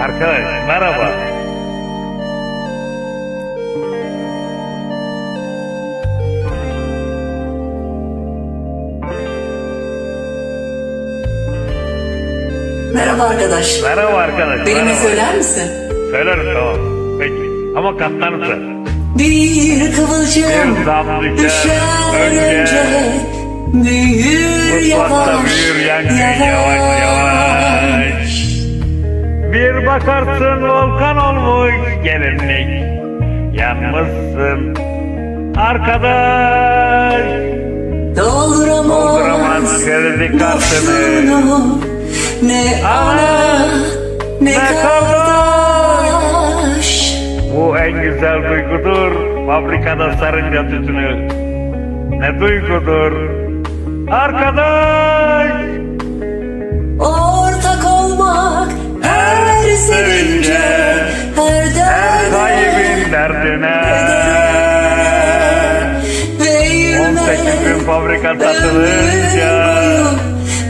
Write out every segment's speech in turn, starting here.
Arkadaş merhaba. Merhaba arkadaş. Merhaba arkadaş. Benimle merhaba. söyler misin? Söylerim tamam. Peki. Ama katlanırsa. Bir kıvılcım Bir düşer önce önce büyür yavaş büyür yangın yavaş yavaş. Bir bakarsın volkan olmuş gelinlik. Yanmışsın arkadaş. Dolduramaz Dolduramaz kredi kartını. Ne ana ne ne kardeş Bu en güzel duygudur. Fabrikada sarınca tütünü. Ne duygudur. Arkadaş. Sevince Her kaybın derdine. Ve yürümek 18 gün fabrika satılınca.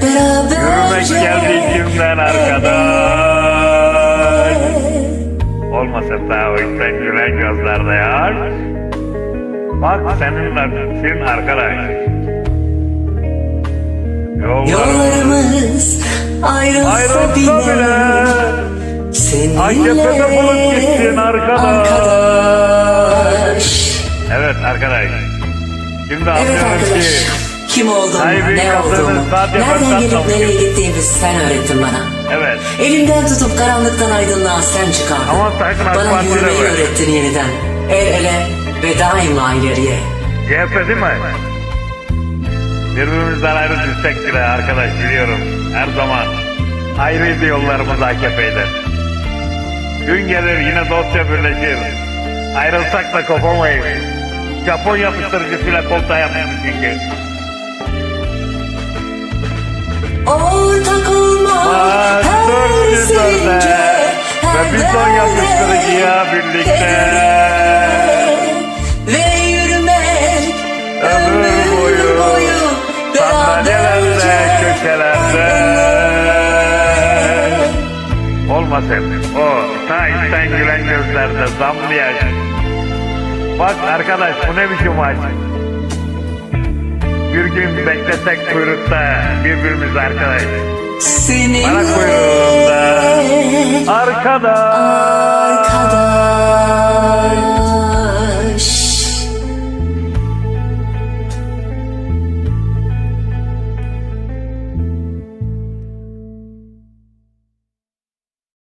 Yürümek geldi içimden arkadaş. Olmasa da o yüzden gülen gözlerde yaş. Bak seninle bitsin arkadaş. Yollarımız ayrılsa ayrılsa bile Seninle Aytepe'de bulup gitsin arkadaş. arkadaş. Evet arkadaş. Şimdi Evet arkadaş. ki Kim olduğumu, ne olduğumu, nereden gelip nereye gittiğimi sen öğrettin bana. evet Elimden tutup karanlıktan aydınlığa sen çıkardın. Ama Bana yürümeyi böyle. öğrettin yeniden. El ele ve daima ileriye. CHP değil mi? Birbirimizden ayrı düşsek bile arkadaş biliyorum. Her zaman ayrıydı yollarımız AKP'yle. Gün gelir yine dosya birleşir. Ayrılsak da kopamayız. Japon yapıştırıcısıyla koltuğa yapmışız çünkü. Ortak olmak her sevince, ve biz derde yapıştırıcıya birlikte ve yürümek ömür boyu sandalyelerde, köşelerde olmasın. O ta içten gülen gözlerde zamlı yaş. Bak arkadaş bu ne biçim aşk. Bir gün beklesek kuyrukta birbirimiz arkadaş. Seninle Bana kuyruğunda arkadaş.